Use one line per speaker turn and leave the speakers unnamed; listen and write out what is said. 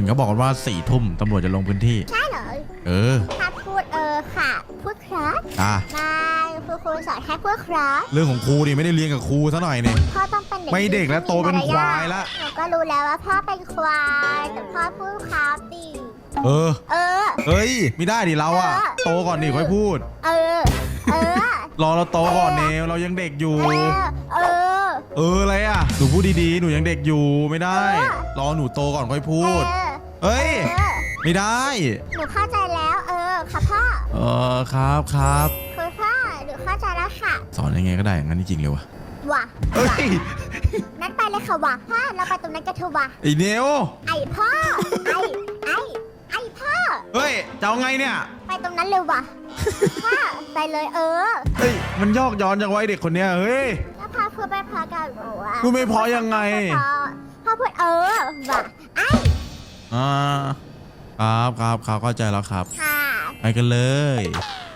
ห็นเขาบอกกันว่าสี่ทุ่มตำรวจจะลงพื้นที่
ใช่เหรอ
เออ
ถ้าพูดเออค่ะ พูดครับ
อะ
ไม่คุณครูสอนแค่พูดครับ
เรื่องของครูนี่ไม่ได้เรียนกับครูซะหน่อยนี่
พ่อต้องเป็นเด็ก
ไม่เด็กแล้ว
ที่
โตเป็น
มร
ควายละ
หนูก็รู้แล้วว่าพ่อเป็นควายแต่พ่อพูดครับดิ
เออ
เออ
เฮ้ย ไม่ได้ดิเราอะ
เออ
โตก่อนดิค่อยพูด
เออ เออ
รอเราโตก่อนเนวเรายังเด็กอยู่
เออ เออ
เอออะไรอะหนูพูดดีๆ หนูยังเด็กอยู่ไม่ได้
เออ
รอหนูโตก่อนค่อยพู
เอ
ด
อ
เฮ้ย
เออ
ไม่ได้
หนูเข้าใจแล้วเออค่ะพ่อ
เออครับครับ
คุณพ่อหนูเข้าใจแล้วค่ะ
สอนยังไงก็ได้อย่างนั้นจริงๆเลยวะ
ว่ะ
เฮ้ย
นั่นไปเลยค่ะว่ะพ่อเราไปตรงนั้นกันเถอะว่ะ
ไอเนว
ไอพ่อไอไอไอพ่อ
เฮ้ยจะเอาไงเนี่ย
ไปตรงนั้นเลยว่ะพ่อไปเลยเออ
เฮ้ยมันยอกย้อนจากวัยเด็กคนเนี้ยเฮ้ย
ถ้าพ่อพูดไม่พอกับหนูอะ
พูดไม่พอยังไง
พ่อพ่อพูดเออว่ะไอ
อ่าครับครับครับเข้าใจแล้วครับ
ค่ะ
ไปกันเลย
ไ